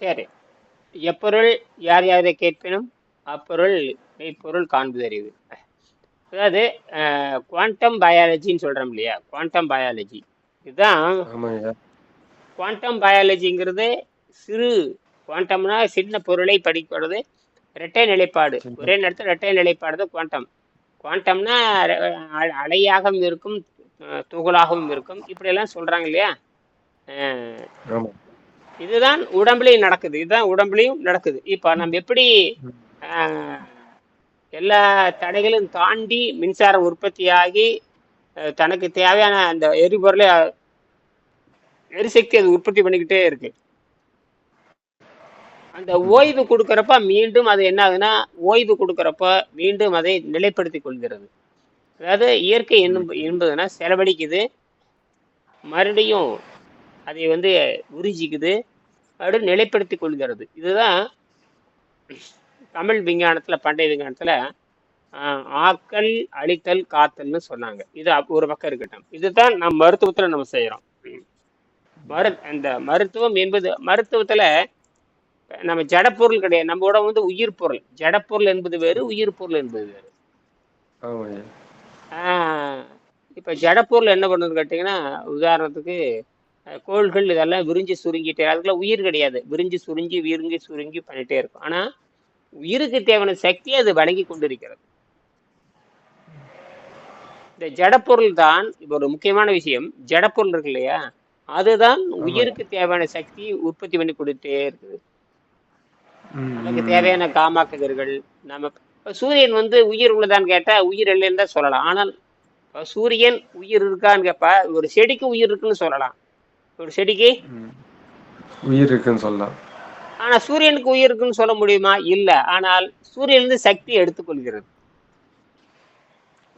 சரி. எப்பொருள் யார் யாரை கேட்பினும் அப்பொருள் மெய்ப்பொருள் காண்பதறிவு. அதாவது குவாண்டம் பயாலஜின்னு சொல்கிறோம் இல்லையா? குவாண்டம் பயாலஜி இதுதான் குவாண்டம் பயாலஜிங்கிறது சிறு குவாண்டம்னா சின்ன பொருளை படிக்கிறது இரட்டை நிலைப்பாடு. ஒரே நேரத்தில் இரட்டை நிலைப்பாடு தான் குவாண்டம் குவாண்டம்னா அலையாகவும் இருக்கும் துகளாகவும் இருக்கும். இப்படியெல்லாம் சொல்கிறாங்க இல்லையா? இதுதான் உடம்புலையும் நடக்குது இதுதான் உடம்புலையும் நடக்குது. இப்போ நம்ம எப்படி ஆஹ், எல்லா தடைகளும் தாண்டி மின்சாரம் உற்பத்தியாகி தனக்கு தேவையான அந்த எரிபொருளை எரிசக்தி அது உற்பத்தி பண்ணிக்கிட்டே இருக்கு. அந்த ஓய்வு கொடுக்குறப்ப மீண்டும் அது என்ன ஆகுதுன்னா ஓய்வு கொடுக்கறப்ப மீண்டும் அதை நிலைப்படுத்தி கொள்கிறது. அதாவது இயற்கை என்னும் என்பதுன்னா செலவழிக்குது. மறுபடியும் அதை வந்து உறிஞ்சிக்குது மறுபடியும் நிலைப்படுத்தி கொள்கிறது. இதுதான் தமிழ் விஞ்ஞானத்துல பண்டைய விஞ்ஞானத்துல ஆக்கல் அழித்தல் காத்தல்னு சொன்னாங்க. இது ஒரு பக்கம் இருக்கட்டும். இதுதான் நம் மருத்துவத்துல நம்ம செய்யறோம். மரு அந்த மருத்துவம் என்பது மருத்துவத்துல நம்ம ஜடப்பொருள் கிடையாது. நம்ம உடம்பு வந்து உயிர் பொருள். ஜடப்பொருள் என்பது வேறு உயிர் பொருள் என்பது வேறு. இப்ப ஜடப்பொருள் என்ன பண்ணுதுன்னு கேட்டீங்கன்னா உதாரணத்துக்கு கோள்கள் இதெல்லாம் விரிஞ்சு சுருங்கிட்டே அதுக்குள்ள உயிர் கிடையாது. விரிஞ்சு சுருங்கி விரிஞ்சு சுருங்கி பண்ணிட்டே இருக்கும். ஆனா உயிருக்கு தேவையான சக்தி அது வழங்கி கொண்டிருக்கிறது. இந்த ஜடப்பொருள் தான் இப்போ ஒரு முக்கியமான விஷயம். ஜடப்பொருள் இருக்கு இல்லையா? அதுதான் உயிருக்கு தேவையான சக்தி உற்பத்தி பண்ணி கொடுத்தே இருக்குது. நமக்கு தேவையான காமா கதிர்கள் நம்ம சூரியன் வந்து உயிர் உள்ளதான்னு கேட்டா உயிர் இல்லைன்னு தான் சொல்லலாம். ஆனால் சூரியன் உயிர் இருக்கான்னு கேப்பா ஒரு செடிக்கு உயிர் இருக்குன்னு சொல்லலாம். ஒரு செடிக்கு. உயிர் இருக்குன்னு சொல்லலாம். ஆனா சூரியனுக்கு உயிர் இருக்குன்னு சொல்ல முடியுமா? இல்ல. ஆனால் சூரியனிலிருந்து சக்தி எடுத்துக்கொள்கிறது.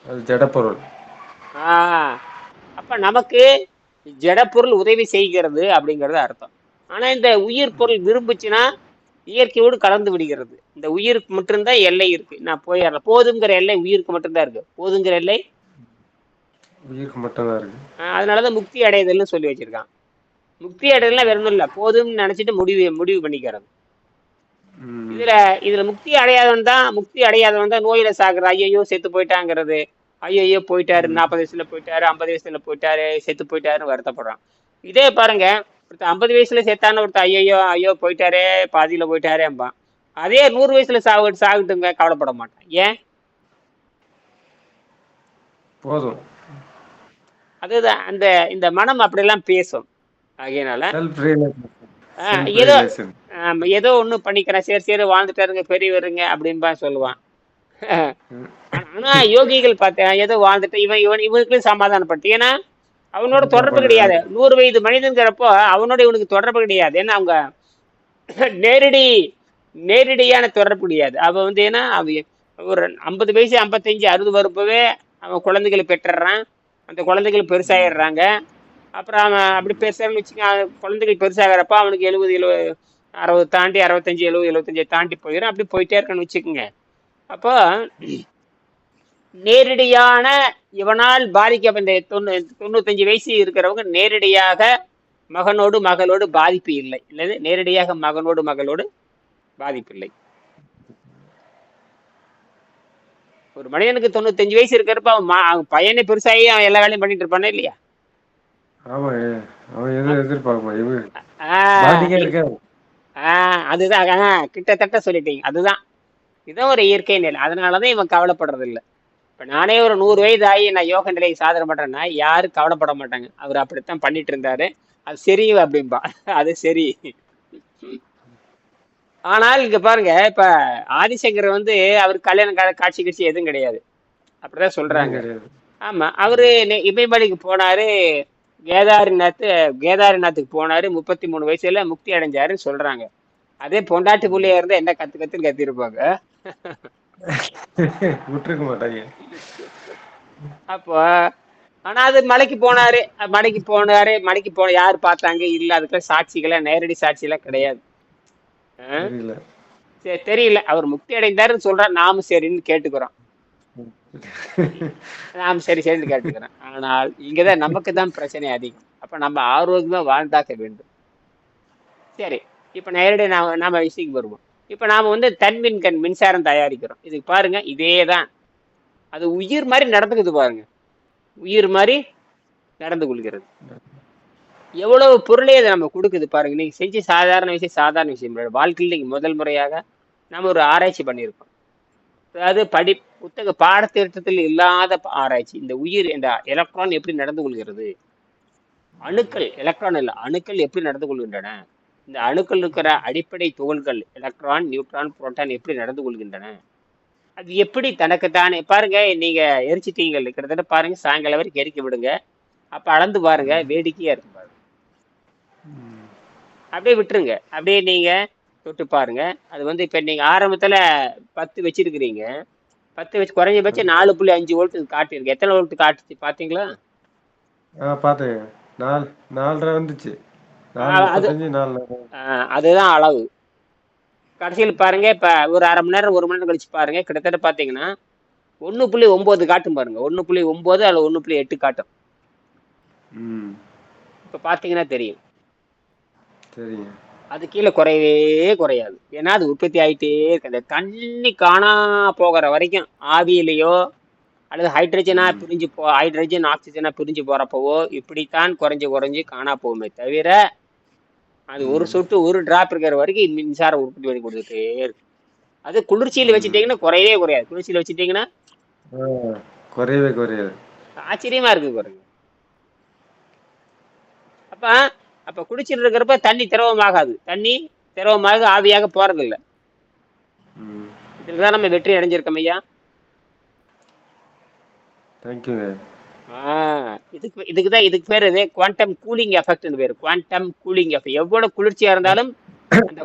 அது ஜடப்பொருள் ஆஹ் அப்ப நமக்கு ஜடப்பொருள் உதவி செய்கிறது அப்படிங்கிறது அர்த்தம். ஆனா இந்த உயிர் பொருள் விரும்புச்சுன்னா இயற்கையோடு கலந்து விடுகிறது. இந்த உயிருக்கு மட்டும்தான் எல்லை இருக்கு. நான் போயிடுறேன். போதுங்கிற எல்லை உயிருக்கு மட்டும்தான் இருக்கு. போதுங்கிற எல்லை? உயிருக்கு மட்டும்தான் இருக்கு. அதனாலதான் முக்தி அடைதல்னு சொல்லி வச்சிருக்கான். முக்தி அடைதல்னா வேற ஒன்றும் இல்லை. போதும்னு நினைச்சிட்டு முடிவு முடிவு பண்ணிக்கிறது. இதுல இதுல முக்தி அடையாதவன் தான் முக்தி அடையாதவன் தான் நோயில சாகுற ஐயோ செத்து போயிட்டாங்கிறது. ஐயோ போயிட்டாரு நாற்பது வயசுல போயிட்டாரு ஐம்பது வயசுல போயிட்டாரு செத்து போயிட்டாருன்னு வருத்தப்படுறான். இதே பாருங்க ஒருத்தர் ஐம்பது வயசுல செத்தான ஒருத்தர் ஐயோ ஐயோ போயிட்டாரே பாதியில போயிட்டாரேம்பான் அதே நூறு வயசுல சாகு சாகட்டுங்க கவலைப்பட மாட்டான். ஏன்? போதும். அதுதான் அந்த இந்த மனம் அப்படியெல்லாம் பேசும். ஆகையினால ஏதோ ஏதோ ஒண்ணு பண்ணிக்கிறேன் சரி சரி வாழ்ந்துட்டாருங்க பெரியவருங்க அப்படின்பா சொல்லுவான். ஆனா யோகிகள் பார்த்தேன் ஏதோ வாழ்ந்துட்டு இவன் இவன் இவனுக்குள்ள சமாதானப்பட்டு ஏன்னா அவனோட தொடர்பு கிடையாது. நூறு வயது மனிதன்கிறப்போ அவனோட இவனுக்கு தொடர்பு கிடையாது. ஏன்னா அவங்க நேரடி நேரடியான தொடர்பு கிடையாது. அவன் வந்து ஏன்னா அவ ஒரு ஐம்பது வயசு ஐம்பத்தஞ்சு அறுபது வரப்பவே அவன் குழந்தைகளை பெற்றுறான். அந்த குழந்தைகள் பெருசாயிடுறாங்க. அப்புறம் அவன் அப்படி பெருசாகனு வச்சுக்க குழந்தைகள் பெருசாகிறப்ப அவனுக்கு எழுபது எழுபது அறுபது தாண்டி அறுபத்தஞ்சு எழுபது எழுபத்தஞ்சு தாண்டி போயிடும். அப்படி போயிட்டே இருக்கணும்னு வச்சுக்கோங்க. அப்போ நேரடியான இவனால் பாதிக்கப்பட்ட தொண்ணூ தொண்ணூத்தஞ்சு வயசு இருக்கிறவங்க நேரடியாக மகனோடு மகளோடு பாதிப்பு இல்லை. இல்லது நேரடியாக மகனோடு மகளோடு பாதிப்பு இல்லை. ஒரு மனிதனுக்கு தொண்ணூத்தஞ்சு வயசு இருக்கிறப்ப அவன் அவன் பையனை பெருசாகி அவன் எல்லா வேலையும் பண்ணிட்டு இருப்பானே இல்லையா? ஆமா அவன் எதுவும் எதிர்பார்க்க இவன் அதுதான் கிட்டத்தட்ட சொல்லிட்டீங்க அதுதான். இதான் ஒரு இயற்கை நிலை அதனாலதான் இவன் கவலைப்படுறது இல்லை இப்ப நானே ஒரு நூறு வயது ஆகி நான் யோக நிலையை சாதனை பண்றேன்னா யாரும் கவலைப்பட மாட்டாங்க. அவர் அப்படித்தான் பண்ணிட்டு இருந்தாரு. அது சரி அப்படிம்பா அது சரி. ஆனால் இங்க பாருங்க இப்ப ஆதிசங்கர் வந்து அவர் கல்யாணம் கா- காட்சி கட்சி எதுவும் கிடையாது. அப்படிதான் சொல்றாங்க. ஆமா அவரு இமயமலைக்கு போனாரு. கேதாரிநாத் கேதாரிநாத்துக்கு போனாரு. முப்பத்தி மூணு வயசுல முக்தி அடைஞ்சாருன்னு சொல்றாங்க. அதே பொண்டாட்டி புள்ளையா இருந்தா என்ன கத்து கத்துன்னு கத்திருப்பாங்க. விட்டுருக்க மாட்டாங்க. அப்போ ஆனா அது மலைக்கு போனாரு. மலைக்கு போனாரு. மலைக்கு போன யாரு பார்த்தாங்க? இல்ல அதுக்குள்ள சாட்சிகளா நேரடி சாட்சியெல்லாம் கிடையாது. சரி, தெரியல. அவர் முக்தி அடைந்தாருன்னு சொல்றாரு நாம சரின்னு கேட்டுக்கிறோம். நாம் சரி சரின்னு கேட்டுக்கிறேன். ஆனால் இங்கதான் நமக்கு தான் பிரச்சனை அதிகம். அப்ப நம்ம ஆரோக்கியமா வாழ்ந்தாக்க வேண்டும். சரி இப்ப நேரடியாக நாம் நாம விஷயத்துக்கு வருவோம். இப்ப நாம வந்து தன்மின் கண் மின்சாரம் தயாரிக்கிறோம். இதுக்கு பாருங்க இதே தான் அது உயிர் மாதிரி நடந்துக்குது பாருங்க. உயிர் மாதிரி நடந்து கொள்கிறது. எவ்வளவு பொருளை அதை நம்ம கொடுக்குது பாருங்க. நீங்க செஞ்ச சாதாரண விஷயம் சாதாரண விஷயம். வாழ்க்கையில் நீங்க முதல் முறையாக நம்ம ஒரு ஆராய்ச்சி பண்ணியிருக்கோம். அதாவது படி புத்தக பாடத்திட்டத்தில் இல்லாத ஆராய்ச்சி. இந்த உயிர் இந்த எலக்ட்ரான் எப்படி நடந்து கொள்கிறது? அணுக்கள் எலக்ட்ரான் இல்லை அணுக்கள் எப்படி நடந்து கொள்கின்றன? இந்த அணுக்கள் இருக்கிற அடிப்படை துகள்கள் எலக்ட்ரான் நியூட்ரான் புரோட்டான் எப்படி நடந்து கொள்கின்றன? அது எப்படி தனக்குத்தானே? பாருங்க நீங்க எரிச்சிட்டீங்க கிட்டத்தட்ட பாருங்க சாயங்காலம் வரைக்கும் எரிக்க விடுங்க. அப்ப அளந்து பாருங்க வேடிக்கையா இருக்கும் பாருங்க. அப்படியே விட்டுருங்க. அப்படியே நீங்க தொட்டு பாருங்க. அது வந்து இப்ப நீங்க ஆரம்பத்துல பத்து வச்சிருக்கிறீங்க. பத்து வச்சு குறைஞ்சபட்சம் நாலு புள்ளி அஞ்சு வோல்ட் காட்டியிருக்கு. எத்தனை வோல்ட் காட்டுச்சு பாத்தீங்களா ஆ பார்த்தேங்க நாலு நாலரை வந்துச்சு. அதுதான் அளவு. கடைசியில் பாருங்க இப்ப ஒரு அரை மணி நேரம் ஒரு மணி நேரம் கழிச்சு பாருங்க. கிட்டத்தட்ட பாத்தீங்கன்னா ஒண்ணு புள்ளி ஒன்பது காட்டும் பாருங்க. ஒண்ணு புள்ளி ஒன்பது அல்ல ஒண்ணு புள்ளி எட்டு காட்டும். இப்ப பாத்தீங்கன்னா தெரியும். சரிங்க அது கீழே குறையவே குறையாது. ஏன்னா அது உற்பத்தி ஆயிட்டே இருக்கு. அந்த தண்ணி காணா போகிற வரைக்கும் ஆவியிலையோ அல்லது ஹைட்ரஜனா ம். பிரிஞ்சு போ ஹைட்ரஜன் ஆக்சிஜனா பிரிஞ்சு போறப்பவோ இப்படித்தான் குறைஞ்சு குறைஞ்சு காணா போகுமே தவிர அது ஒரு சொட்டு ஒரு டிராப் இருக்கிற வரைக்கும் மின்சாரம் உற்பத்தி பண்ணி கொடுத்துட்டே இருக்கு. அது குளிர்ச்சியில் வச்சுட்டீங்கன்னா குறையவே குறையாது. குளிர்ச்சியில் வச்சுட்டீங்கன்னா குறையவே குறையாது. ஆச்சரியமா இருக்கு பாருங்க. அப்ப அப்ப குடிச்சிட்டு இருக்கிறப்ப தண்ணி திரவமாகாது. தண்ணி திரவமாக ஆவியாக போறதில்லை. ம். இதுல தான் நம்ம வெற்றி அடைஞ்சிருக்கோம் ஐயா. தேங்க்யூங்க இதுக்கு இதுக்கு தான் இதுக்கு பேர் இது குவாண்டம் கூலிங் எஃபெக்ட்னு பேர். குவாண்டம் கூலிங் எஃபெக்ட் எவ்வளவு குளிர்ச்சியா இருந்தாலும் அந்த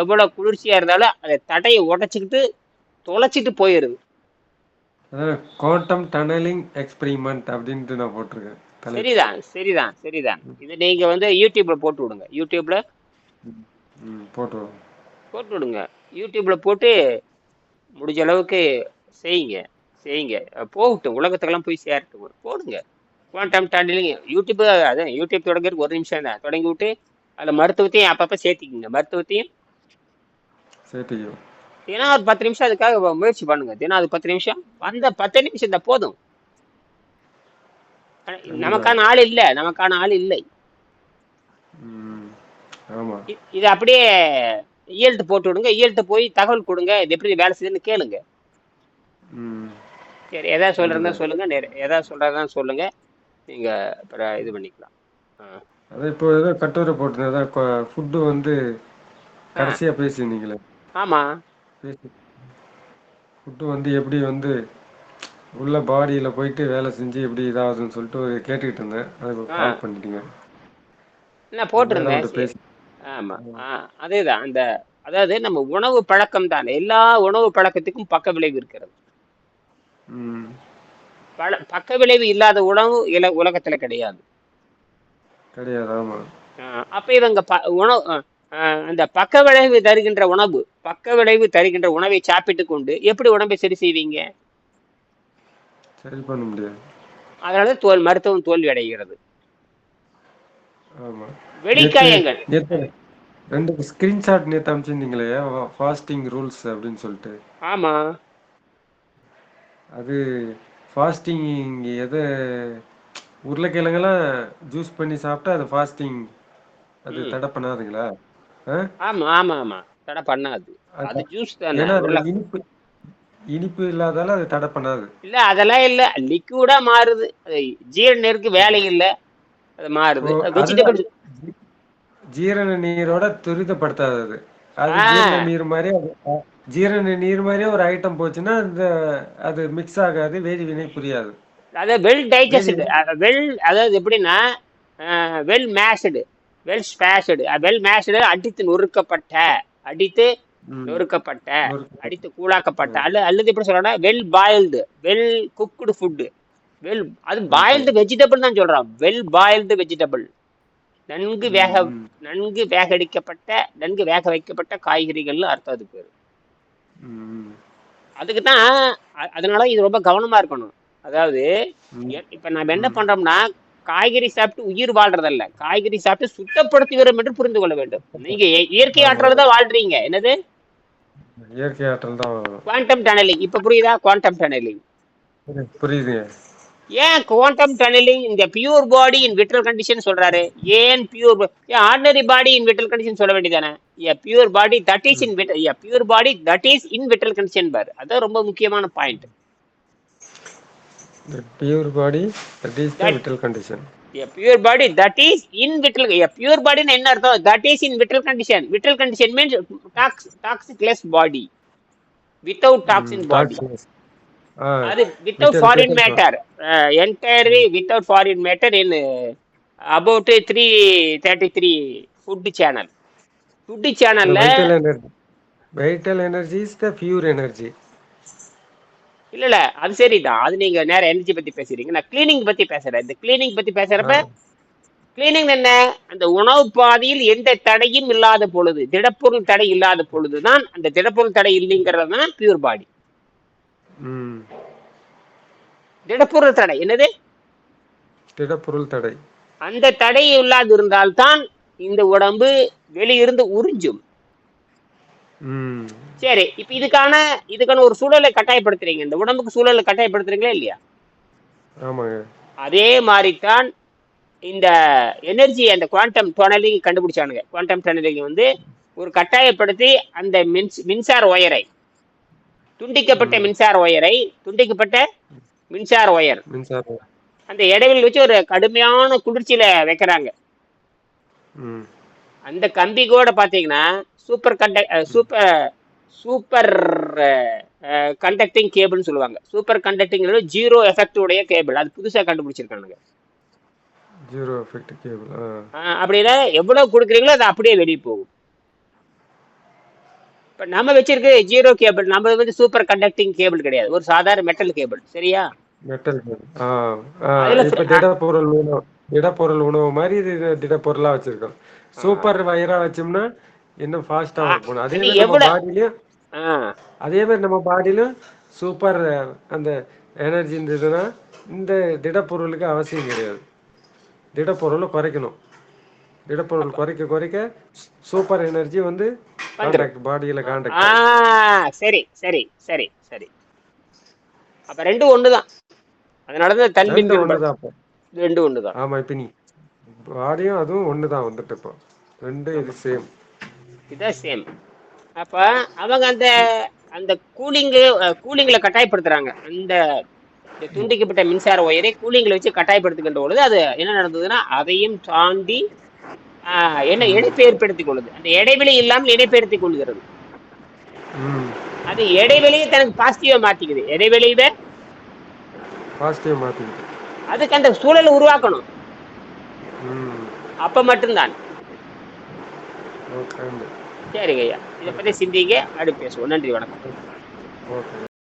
எவ்வளவு குளிர்ச்சியா இருந்தாலும் அதை தடையை உடைச்சிக்கிட்டு தொலைச்சிட்டு போயிருது குவாண்டம் டனலிங் எக்ஸ்பெரிமெண்ட் அப்படின்ட்டு நான் போட்டிருக்கேன். சரிதான் சரிதான் சரிதான். இது நீங்க வந்து யூடியூப்ல போட்டு விடுங்க. யூடியூப்ல போட்டு போட்டு விடுங்க. யூடியூப்ல போட்டு முடிஞ்ச அளவுக்கு செய்யுங்க செய்யுங்க. போகட்டும் உலகத்துக்கெல்லாம் போய் சேரட்டும். போடுங்க. குவாண்டம் டனலிங் யூடியூப் அதான் யூடியூப் தொடங்குறதுக்கு ஒரு நிமிஷம் தான். தொடங்கி விட்டு அதில் மருத்துவத்தையும் அப்பப்போ சேர்த்திக்கிங்க. மருத்துவத்தையும் சேர்த்துக்கோ தினம் ஒரு பத்து நிமிஷம் அதுக்காக முயற்சி பண்ணுங்க. தினம் அது பத்து நிமிஷம். அந்த பத்து நிமிஷம் தான் போதும். நமக்கான ஆள் இல்லை நமக்கான ஆள் இல்லை. இது அப்படியே இயல்ட்டு போட்டு விடுங்க இயல்ட்டு போய் தகவல் கொடுங்க இது எப்படி வேலை செய்யுதுன்னு கேளுங்க. சரி எதாவது சொல்றதா சொல்லுங்க நேர எதாவது சொல்றதா சொல்லுங்க நீங்க அப்புறம் இது பண்ணிக்கலாம். அதான் இப்போ ஏதோ கட்டுரை போட்டிருந்தேன் ஃபுட்டு வந்து கடைசியா பேசியிருந்தீங்களே. ஆமா. பேசி ஃபுட்டு வந்து எப்படி வந்து உள்ள பாடியில போயிட்டு வேலை செஞ்சு எப்படி இதாகுதுன்னு சொல்லிட்டு ஒரு கேட்டுக்கிட்டு இருந்தேன். அதுக்கு கால் பண்ணிட்டீங்க. நான் போட்டிருந்தேன் அவன்கிட்ட சரி. பேசி ஆமா. ஆ அதேதான். அந்த அதாவது நம்ம உணவு பழக்கம் தான். எல்லா உணவு பழக்கத்துக்கும் பக்க விளைவு இருக்கிறது. பழ பக்க விளைவு இல்லாத உணவு இல உலகத்துல கிடையாது. கிடையாது ஆமா. ஆ, அப்ப இவங்க ப- உணவு அந்த பக்க விளைவு தருகின்ற உணவு பக்க விளைவு தருகின்ற உணவை சாப்பிட்டு கொண்டு எப்படி உடம்பை சரி செய்வீங்க? சரி பண்ண முடியாது. அதனால தோல் மருத்துவம் தோல்வி அடைகிறது. வெடிக்காயங்கள். ரெண்டு ஸ்கிரீன்ஷாட் நேத்து அனுப்பிச்சிருந்தீங்களே ஃபாஸ்டிங் ரூல்ஸ் அப்படின்னு சொல்லிட்டு. ஆமா. அது ஃபாஸ்டிங் எதை உருளைக்கிழங்கெல்லாம் ஜூஸ் பண்ணி சாப்பிட்டா அது ஃபாஸ்டிங் அது தடை பண்ணாதுங்களா? ஆமா ஆமா ஆமா. தடை பண்ணாது. அது ஜூஸ் தானே இனிப்பு இனிப்பு இல்லாதால அது தடை பண்ணாது. இல்ல அதெல்லாம் இல்ல. லிக்விடா மாறுது. அது ஜீரணருக்கு வேலை இல்ல. அது மாறுது. ஜீரண நீரோட துரிதப்படுத்தாது. அது அது ஜீரண நீர் மாதிரி ஜீரண நீர் மாதிரியே ஒரு ஐட்டம் போச்சுன்னா அந்த அது மிக்ஸ் ஆகாது வேதி வினை புரியாது. அது வெல் டைஜஸ்டு வெல் அதாவது எப்படின்னா well mashed well smashed well mashed அடித்து நொறுக்கப்பட்ட அடித்து நொறுக்கப்பட்ட நொறுக்கு அடித்து கூழாக்கப்பட்ட அல்ல அல்லது எப்படி சொல்றேன்னா well boiled well cooked food well அது பாயில்டு வெஜிடபிள் தான் சொல்றான். வெல் பாயில்டு வெஜிடபிள் நன்கு வேக நன்கு வேகடிக்கப்பட்ட நன்கு வேக வைக்கப்பட்ட காய்கறிகள்னு அர்த்தம் அது பேரு. அதுக்கு தான் அதனால இது ரொம்ப கவனமா இருக்கணும். அதாவது இப்ப நம்ம என்ன பண்றோம்னா காய்கறி சாப்பிட்டு உயிர் வாழ்றதல்ல. காய்கறி சாப்பிட்டு சுத்தப்படுத்துகிறோம் என்று புரிந்து கொள்ள வேண்டும். நீங்க இய- இயற்கை ஆற்றல் தான் வாழ்றீங்க. என்னது? இயற்கை ஆற்றல் தான் குவாண்டம் டனலிங் இப்ப புரியுதா? குவாண்டம் டனலிங் புரியுது- ஏன் குவாண்டம் டனலிங் இந்த pure body in virtual condition சொல்றாரு. ஏன் பியூர் ஏன் ஆர்டினரி பாடி இன் விட்ரல் கண்டிஷன் சொல்ல வேண்டியதானே? A pure body that is in விட் pure body that is in vitreal condition பார். அதான் ரொம்ப முக்கியமான point The pure body, that is that, the vital condition. a pure body that is in vital a pure body na enna artham that is in vital condition vital condition means tox, toxic less body without toxin Mm, body toxins. Ah, அது without vital, foreign vital matter uh, entirely Mm. without foreign matter in uh, about 333 food channel food channel The vital energy. Vital energy is the pure energy. இல்ல இல்ல அது சரிதான். அது நீங்க நேர energy பத்தி பேசுறீங்க நான் கிளீனிங் பத்தி பேசுறேன். இந்த கிளீனிங் பத்தி பேசுறப்ப கிளீனிங் என்ன? அந்த உணவு பாதையில் எந்த தடையும் இல்லாத பொழுது திடப்பொருள் தடை இல்லாத பொழுதுதான் அந்த திடப்பொருள் தடை இல்லைங்கிறது தான் பியூர் பாடி. திடப்பொருள் தடை. என்னது? திடப்பொருள் தடை. அந்த தடை இல்லாது இருந்தால்தான் இந்த உடம்பு வெளியிருந்து உறிஞ்சும். சரி இப்ப இதுக்கான இதுக்கான ஒரு சூழலை கட்டாயப்படுத்துறீங்க. இந்த உடம்புக்கு சூழலை கட்டாயப்படுத்துறீங்களா இல்லையா? ஆமாங்க. அதே மாதிரிதான் இந்த எனர்ஜி அந்த குவாண்டம் டனலிங் கண்டுபிடிச்சானுங்க. குவாண்டம் டனலிங் வந்து ஒரு கட்டாயப்படுத்தி அந்த மின்ஸ் மின்சார ஒயரை துண்டிக்கப்பட்ட மின்சார ஒயரை துண்டிக்கப்பட்ட மின்சார ஒயர். அந்த இடைவெளி வச்சு ஒரு கடுமையான குளிர்ச்சியில வைக்கிறாங்க. அந்த கம்பி கூட பாத்தீங்கன்னா super conduct super super conducting கேபிள்னு சொல்லுவாங்க. சூப்பர் கண்டக்டிங் ஜீரோ எஃபெக்ட் உடைய கேபிள் அது புதுசா கண்டுபிடிச்சிருக்கானுங்க. ஜீரோ எஃபெக்ட் கேபிள் அப்படின்னா எவ்வளவு கொடுக்குறீங்களோ அது அப்படியே வெளியே போகும். இப்ப நம்ம வச்சிருக்க ஜீரோ கேபிள் நம்ம வந்து சூப்பர் கண்டக்டிங் கேபிள் கிடையாது. ஒரு சாதாரண மெட்டல் கேபிள் சரியா? மெட்டல் கேபிள் திடப்பொருள் உணவு திடப்பொருள் உணவு மாதிரி இது இது திடப்பொருளா வச்சிருக்கோம். சூப்பர் வயரா வச்சோம்னா இன்னும் ஃபாஸ்டா ஒர்க் பண்ணும் அதே மாதிரி நம்ம பாடியிலயும் ஆஹ் அதே மாதிரி நம்ம பாடியிலும் சூப்பர் அந்த எனர்ஜி இருந்ததுன்னா இந்த திடப்பொருளுக்கு அவசியம் கிடையாது. திடப்பொருளை குறைக்கணும். திடப்பொருள் குறைக்க குறைக்க சூப்பர் எனர்ஜி வந்து கான்டாக்ட் பாடியில கான்டாக்ட் சரி சரி சரி சரி. அப்ப ரெண்டும் ஒண்ணுதான். அதனால தான் தன்பின் ரெண்டும் ஒண்ணுதான் அப்போ ரெண்டும் ஒண்ணுதான். ஆமா இப்ப நீ பாடியும் அதுவும் ஒண்ணுதான் வந்துட்டு இப்போ. ரெண்டு இது சேம் இதான் சேம் அப்ப அவங்க அந்த அந்த கூலிங்கு கூலிங்ல கட்டாயப்படுத்துறாங்க. அந்த துண்டிக்கப்பட்ட மின்சார ஒயரை கூலிங்ல வச்சு கட்டாயப்படுத்துகின்ற பொழுது அது என்ன நடந்ததுன்னா அதையும் தாண்டி என்ன இணைப்பு ஏற்படுத்திக் கொள்ளுது. அந்த இடைவெளி இல்லாமல் இணைப்பு ஏற்படுத்திக் கொள்கிறது. அது இடைவெளியை தனக்கு பாசிட்டிவா மாத்திக்குது இடைவெளியவே பாசிட்டிவ் மாத்திக்கிட்டு அதுக்கு அந்த சூழலை உருவாக்கணும். அப்ப மட்டும்தான். ஓகே சரிங்க ஐயா இதை பத்தி சிந்திங்க அடுத்து பேசுவோம். நன்றி வணக்கம். ஓகே.